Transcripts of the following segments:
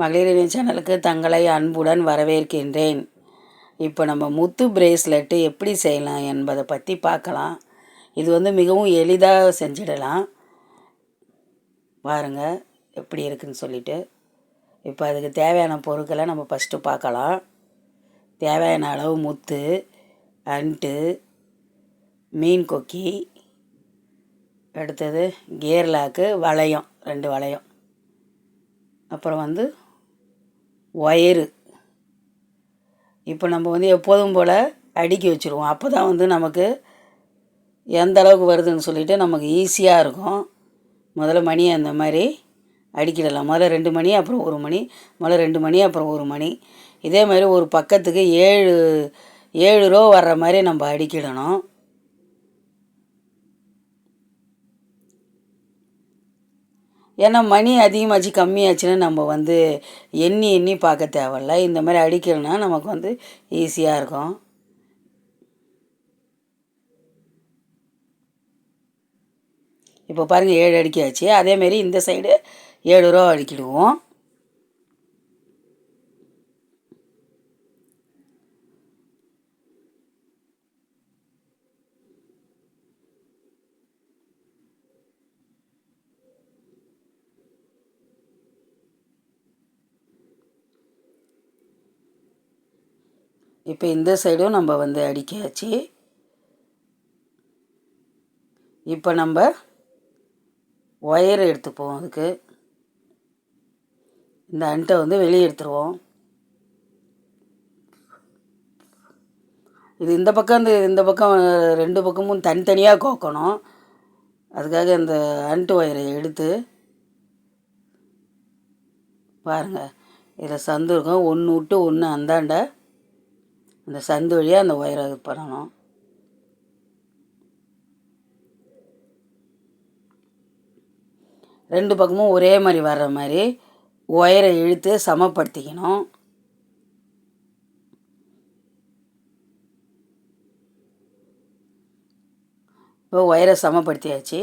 மகளிரின் சேனலுக்கு தங்களை அன்புடன் வரவேற்கின்றேன். இப்போ நம்ம முத்து பிரேஸ்லெட்டு எப்படி செய்யலாம் என்பதை பற்றி பார்க்கலாம். இது வந்து மிகவும் எளிதாக செஞ்சிடலாம். பாருங்க எப்படி இருக்குன்னு சொல்லிட்டு. இப்போ அதுக்கு தேவையான பொருட்களை நம்ம ஃபஸ்ட்டு பார்க்கலாம். தேவையான அளவு முத்து அன்ட்டு மீன் கொக்கி அடுத்தது கேர்லாக்கு வளையம் ரெண்டு வளையம். அப்புறம் வந்து ஒயரு இப்போ நம்ம வந்து எப்போதும் போல் அடுக்கி வச்சுருவோம். அப்போ தான் வந்து நமக்கு எந்த அளவுக்கு வருதுன்னு சொல்லிட்டு நமக்கு ஈஸியாக இருக்கும். முதல்ல மணி அந்த மாதிரி அடிக்கிடலாம். முதல்ல ரெண்டு மணி அப்புறம் ஒரு மணி. முதல்ல ரெண்டு மணி அப்புறம் ஒரு மணி. இதே மாதிரி ஒரு பக்கத்துக்கு ஏழு ஏழு ரூபா வர்ற மாதிரி நம்ம அடிக்கிடணும். ஏன்னா மணி அதிகமாச்சு கம்மியாச்சுன்னு நம்ம வந்து எண்ணி எண்ணி பார்க்க தேவையில்ல. இந்த மாதிரி அடிக்கலைன்னா நமக்கு வந்து ஈஸியாக இருக்கும். இப்போ பாருங்கள் ஏழு அடிக்காச்சு. அதேமாரி இந்த சைடு ஏழு ரூபா அடிக்கிடுவோம். இப்போ இந்த சைடும் நம்ம வந்து அடிக்காச்சு. இப்போ நம்ம ஒயர் எடுத்துப்போம் அதுக்கு. இந்த அண்டை வந்து வெளியே எடுத்துருவோம். இது இந்த பக்கம் இந்த இந்த பக்கம் ரெண்டு பக்கமும் தனித்தனியாக கோக்கணும். அதுக்காக இந்த அண்டு ஒயரை எடுத்து பாருங்கள் இதில் சந்து இருக்கும். ஒன்று விட்டு ஒன்று அந்தாண்ட அந்த சந்து வழியாக அந்த ஒயரை இது பண்ணணும். ரெண்டு பக்கமும் ஒரே மாதிரி வர்ற மாதிரி ஒயரை இழுத்து சமப்படுத்திக்கணும். இப்போ ஒயரை சமப்படுத்தியாச்சு.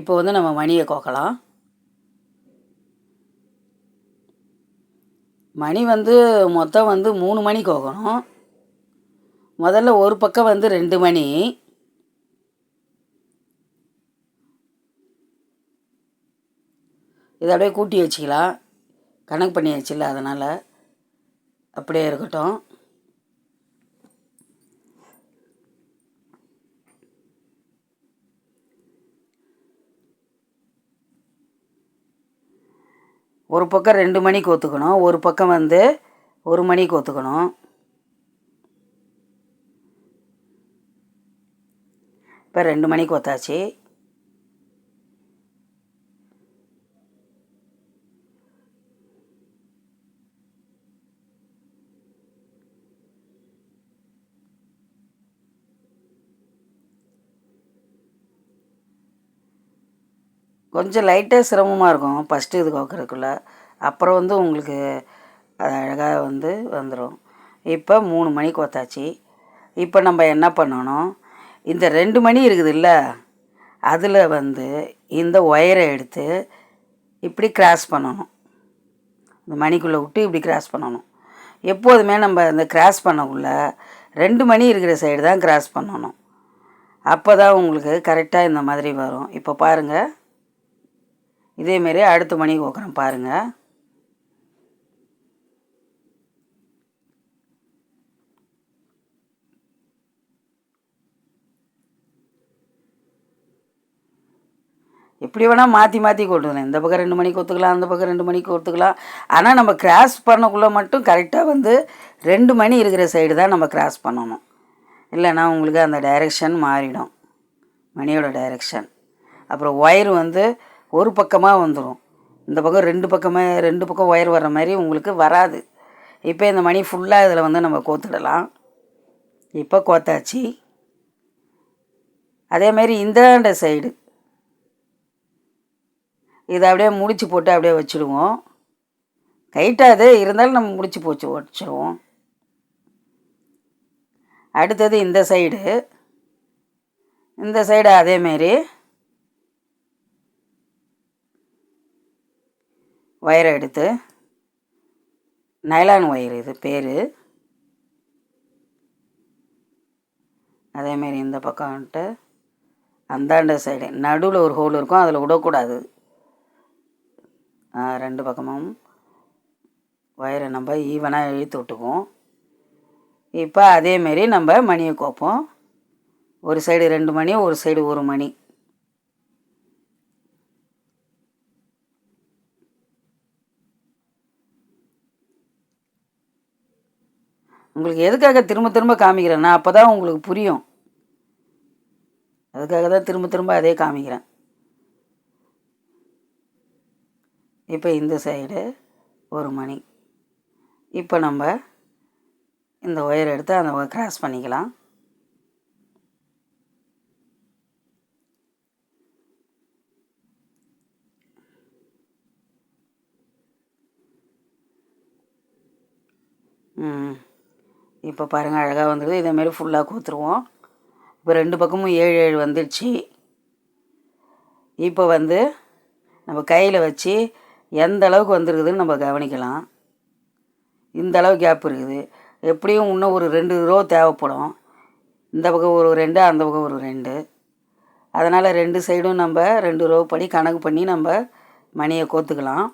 இப்போ வந்து நம்ம மணியை கோக்கலாம். மணி வந்து மொத்தம் வந்து மூணு மணி கோக்கணும். முதல்ல ஒரு பக்கம் வந்து ரெண்டு மணி. இதை அப்படியே கூட்டி வச்சுக்கலாம். கணக்கு பண்ணி வச்சுல அதனால். அப்படியே இருக்கட்டும். ஒரு பக்கம் ரெண்டு மணிக்கு ஒத்துக்கணும். ஒரு பக்கம் வந்து ஒரு மணிக்கு ஒத்துக்கணும். இப்போ ரெண்டு மணிக்கு ஒத்தாச்சு. கொஞ்சம் லைட்டாக சிரமமாக இருக்கும். ஃபஸ்ட்டு இது கோக்கிறதுக்குள்ள. அப்புறம் வந்து உங்களுக்கு அது அழகாக வந்து வந்துடும் இப்போ மூணு மணிக்கு ஒத்தாச்சு. இப்போ நம்ம என்ன பண்ணணும்? இந்த ரெண்டு மணி இருக்குதுல்ல அதில் வந்து இந்த ஒயரை எடுத்து இப்படி கிராஸ் பண்ணணும். இந்த மணிக்குள்ளே விட்டு இப்படி கிராஸ் பண்ணணும். எப்போதுமே நம்ம இந்த கிராஸ் பண்ணக்குள்ள ரெண்டு மணி இருக்கிற சைடு தான் கிராஸ் பண்ணணும். அப்போ தான் உங்களுக்கு கரெக்டாக இந்த மாதிரி வரும். இப்போ பாருங்கள் இதேமாரி அடுத்த மணிக்கு கோக்குறேன் பாருங்கள் எப்படி வேணால் மாற்றி மாற்றி கொட்டுக்கலாம் இந்த பக்கம் ரெண்டு மணிக்கு ஒத்துக்கலாம் அந்த பக்கம் ரெண்டு மணிக்கு ஒத்துக்கலாம். ஆனால் நம்ம கிராஸ் பண்ணக்குள்ளே மட்டும் கரெக்டாக வந்து ரெண்டு மணி இருக்கிற சைடு தான் நம்ம கிராஸ் பண்ணணும். இல்லைன்னா உங்களுக்கு அந்த டைரெக்ஷன் மாறிடும். மணியோட டைரெக்ஷன் அப்புறம் ஒயர் வந்து ஒரு பக்கமாக வந்துடும் இந்த பக்கம் ரெண்டு பக்கமே ரெண்டு பக்கம் ஒயர் வர்ற மாதிரி உங்களுக்கு வராது. இப்போ இந்த மணி ஃபுல்லாக இதில் வந்து நம்ம கோத்துடலாம். இப்போ கோத்தாச்சு. அதேமாரி இந்தாண்ட சைடு இதை அப்படியே முடிச்சு போட்டு அப்படியே வச்சுடுவோம் கைட்டாது இருந்தாலும் நம்ம முடிச்சு போச்சு வச்சுருவோம். அடுத்தது இந்த சைடு. இந்த சைடு அதேமாரி ஒயரை எடுத்து. நைலான் ஒயர் இது பேர். அதேமாரி இந்த பக்கம் வந்துட்டு அந்தாண்ட சைடு நடுவில் ஒரு ஹோல் இருக்கும் அதில் விடக்கூடாது. ரெண்டு பக்கமும் ஒயரை நம்ம ஈவனாக இழுத்து விட்டுக்குவோம். இப்போ அதேமாரி நம்ம மணியை கோப்போம். ஒரு சைடு ரெண்டு மணி ஒரு சைடு ஒரு மணி. உங்களுக்கு எதுக்காக திரும்ப திரும்ப காமிக்கிறேன்னா அப்போ தான் உங்களுக்கு புரியும். அதுக்காக தான் திரும்ப திரும்ப அதே காமிக்கிறேன். இப்போ இந்த சைடு ஒரு மணி. இப்போ நம்ம இந்த ஒயர் எடுத்து அந்த கிராஸ் பண்ணிக்கலாம். ம். இப்போ பாருங்கள் அழகாக வந்துடுது இதேமாரி ஃபுல்லாக கோத்துருவோம். இப்போ ரெண்டு பக்கமும் ஏழு ஏழு வந்துடுச்சு இப்போ வந்து நம்ம கையில் வச்சு எந்த அளவுக்கு வந்துருக்குதுன்னு நம்ம கவனிக்கலாம். இந்த அளவு கேப் இருக்குது. எப்படியும் இன்னும் ஒரு ரெண்டு ரோ தேவைப்படும். இந்த பக்கம் ஒரு ரெண்டு அந்த பக்கம் ஒரு ரெண்டு. அதனால் ரெண்டு சைடும் நம்ம ரெண்டு ரோ படி கணக்கு பண்ணி நம்ம மணியை கோத்துக்கலாம்.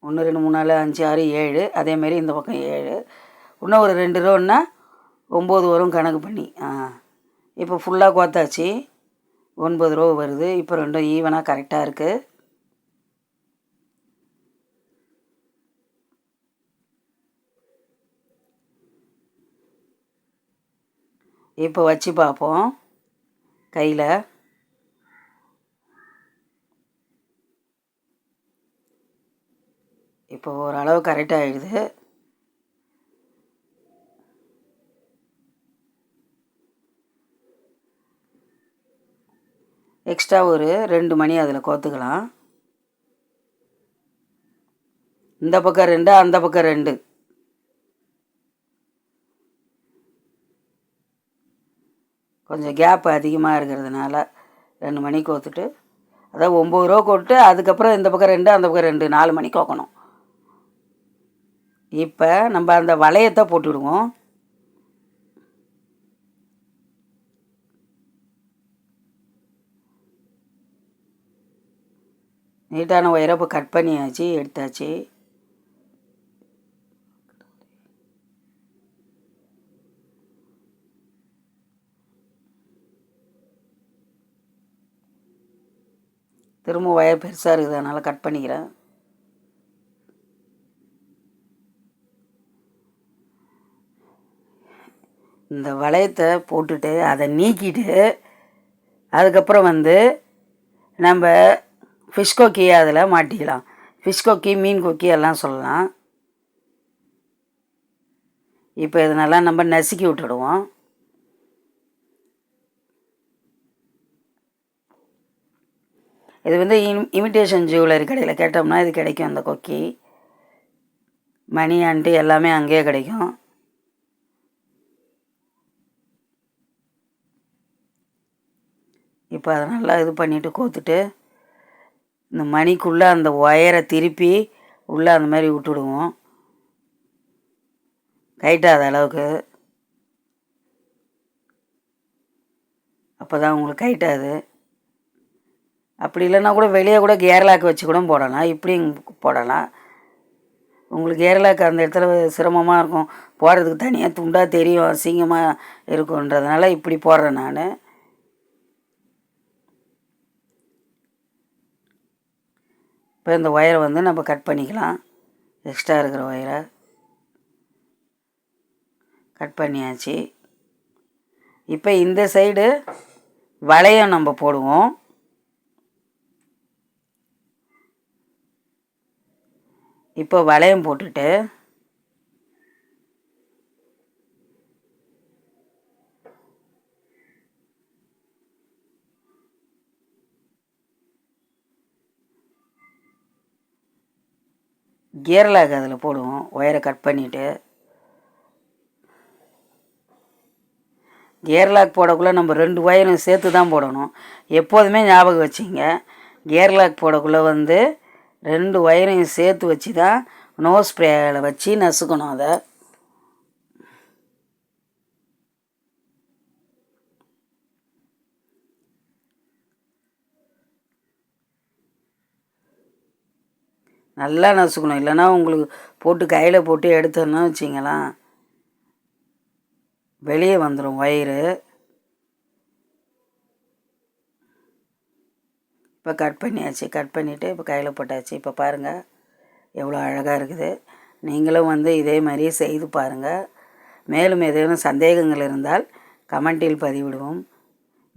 ஒன்று ரெண்டு மூணு நாலு அஞ்சு ஆறு ஏழு. அதேமாரி இந்த பக்கம் ஏழு. இன்னும் ஒரு ரெண்டு ரோன்னா ஒம்பது வரும் கணக்கு பண்ணி. ஆ. இப்போ ஃபுல்லாக கோத்தாச்சு. ஒன்பது ரூபா வருது. இப்போ ரெண்டும் ஈவனாக கரெக்டாக இருக்குது இப்போ வச்சு பார்ப்போம். கையில். இப்போ ஓரளவு கரெக்டாகிடுது எக்ஸ்ட்ரா ஒரு ரெண்டு மணி அதில் கோத்துக்கலாம். இந்த பக்கம் ரெண்டு அந்த பக்கம் ரெண்டு. கொஞ்சம் கேப் அதிகமாக இருக்கிறதுனால ரெண்டு மணி கோத்துட்டு அதாவது ஒம்பது ரூபா கொட்டு அதுக்கப்புறம் இந்த பக்கம் ரெண்டு அந்த பக்கம் ரெண்டு நாலு மணி கோக்கணும். இப்போ நம்ம அந்த வளையத்தை போட்டுவிடுவோம். நீட்டான ஒயரை இப்போ கட் பண்ணியாச்சு எடுத்தாச்சு. திரும்ப ஒயர் பெருசாக இருக்குது அதனால் கட் பண்ணிக்கிறேன். இந்த வளையத்தை போட்டுட்டு அதை நீக்கிட்டு அதுக்கப்புறம் வந்து நம்ம ஃபிஷ் கொக்கி அதில் மாட்டிக்கலாம். ஃபிஷ் கொக்கி மீன் கொக்கி எல்லாம் சொல்லலாம். இப்போ இதனெல்லாம் நம்ம நசுக்கி விட்டுடுவோம். இது வந்து இம் இமிட்டேஷன் ஜுவல்லரி கடையில் கேட்டோம்னா இது கிடைக்கும் அந்த கொக்கி. மணி ஆண்டி எல்லாமே அங்கேயே கிடைக்கும். இப்போ அதை நல்லா இது பண்ணிவிட்டு கோத்துட்டு இந்த மணிக்குள்ளே அந்த ஒயரை திருப்பி உள்ளே அந்த மாதிரி விட்டுடுவோம். கைட்டாத அளவுக்கு. அப்போ தான் உங்களுக்கு கைட்டாது. அப்படி இல்லைன்னா கூட வெளியே கூட கேரளாக்கு வச்சு கூட போடலாம். இப்படியும் போடலாம். உங்களுக்கு கேரளாக்கு அந்த இடத்துல சிரமமாக இருக்கும். போடுறதுக்கு தனியாக துண்டாக தெரியும் அசிங்கமாக இருக்குன்றதுனால இப்படி போடுறேன் நான். இப்போ இந்த ஒயரை வந்து நம்ம கட் பண்ணிக்கலாம். எக்ஸ்ட்ரா இருக்கிற ஒயரை. கட் பண்ணியாச்சு. இப்போ இந்த சைடு வளையம் நம்ம போடுவோம். இப்போ வளையம் போட்டுட்டு கியர் அதில் போடுவோம் ஒயரை கட் பண்ணிவிட்டு கேர்லாக் போடக்குள்ளே நம்ம ரெண்டு ஒயரும் சேர்த்து தான் போடணும். எப்போதுமே ஞாபகம் வச்சுங்க கேர்லாக் போடக்குள்ளே வந்து ரெண்டு ஒயரையும் சேர்த்து வச்சு தான் நோஸ் ஸ்ப்ரேயில் வச்சு நசுக்கணும் அதை. நல்லா நசுக்கணும். இல்லைன்னா உங்களுக்கு போட்டு கையில் போட்டு எடுத்தோன்னா வச்சிங்களேன் வெளியே வந்துடும் ஒயரு இப்போ கட் பண்ணியாச்சு. கட் பண்ணிவிட்டு இப்போ கையில் போட்டாச்சு. இப்போ பாருங்கள் எவ்வளோ அழகாக இருக்குது. நீங்களும் வந்து இதே மாதிரி செய்து பாருங்கள் மேலும் ஏதேனும் சந்தேகங்கள் இருந்தால் கமெண்டில் பதிவிடுவோம்.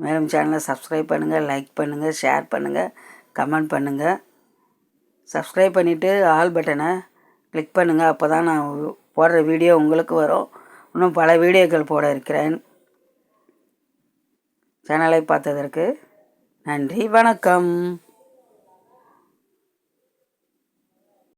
மேலும் சேனலை சப்ஸ்கிரைப் பண்ணுங்கள் லைக் பண்ணுங்கள் ஷேர் பண்ணுங்கள் கமெண்ட் பண்ணுங்கள் சப்ஸ்கிரைப் பண்ணிவிட்டு ஆல் பட்டனை கிளிக் பண்ணுங்கள் அப்போ தான் நான் போடுற வீடியோ உங்களுக்கு வரும். இன்னும் பல வீடியோக்கள் போட இருக்கிறேன். சேனலை பார்த்ததற்கு நன்றி. வணக்கம்.